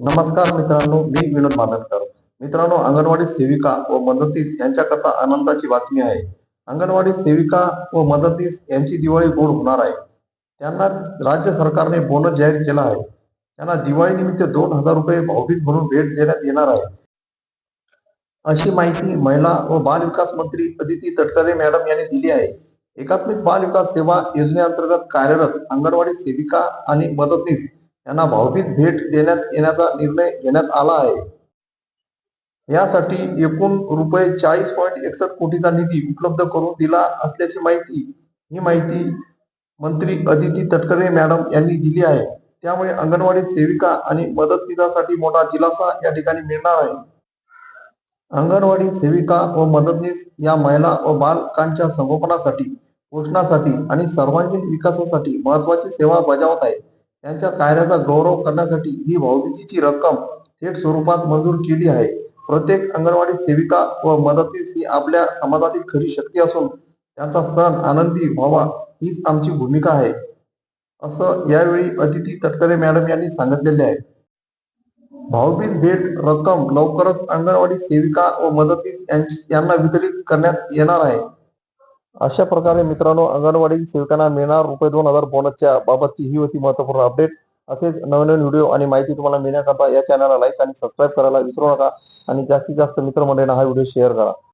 नमस्कार मित्रांनो मी विनोद मानकर मित्रांनो अंगणवाडी सेविका व मदतीस यांच्याकरता आनंदाची बातमी आहे. अंगणवाडी सेविका व मदतीस यांची दिवाळी गोड होणार आहे. त्यांना राज्य सरकारने बोनस जाहीर केला आहे. त्यांना दिवाळीनिमित्त दोन हजार रुपये भाऊबीज म्हणून भेट देण्यात येणार आहे. अशी माहिती महिला व बाल विकास मंत्री अदिती तटकरे मॅडम यांनी दिली आहे. एकात्मिक बाल विकास सेवा योजनेअंतर्गत कार्यरत अंगणवाडी सेविका आणि मदतनीस यांना भाऊबीज भेट देण्यात येण्याचा निर्णय घेण्यात आला आहे. यासाठी एकूण रुपये चाळीस पॉईंट एकसष्ट कोटीचा निधी उपलब्ध करून दिला असल्याची माहिती ही माहिती मंत्री अदिती तटकरे मॅडम यांनी दिली आहे. त्यामुळे अंगणवाडी सेविका आणि मदतनीसासाठी मोठा दिलासा या ठिकाणी मिळणार आहे. अंगणवाडी सेविका व मदतनीस या महिला व बालकांच्या संगोपनासाठी पोषणासाठी आणि सर्वांगीण विकासासाठी महत्वाची सेवा बजावत आहे त्यांच्या कार्याचा गौरव करण्यासाठी ही भाऊबीजीची रक्कम थेट स्वरूपात मंजूर केली आहे. प्रत्येक अंगणवाडी सेविका व मदतीस ही आपल्या समाजातील खरी शक्ती असून त्यांचा सण आनंदी व्हावा हीच आमची भूमिका आहे. असं यावेळी अदिती तटकरे मॅडम यांनी सांगितलेले आहे. भाऊबीज भेट रक्कम लवकरच अंगणवाडी सेविका व मदतीस यांची- यांना वितरित करण्यात येणार आहे. अशा प्रकारे मित्रांनो अंगणवाडी सेविकांना मिळणार रुपये दोन हजार बोनसच्या बाबतची ही होती महत्त्वपूर्ण अपडेट असेच नवनवीन व्हिडिओ आणि माहिती तुम्हाला मिळण्याकरता या चॅनलला लाईक आणि सबस्क्राईब करायला विसरू नका. आणि जास्तीत जास्त मित्रमंडळींना हा व्हिडिओ शेअर करा.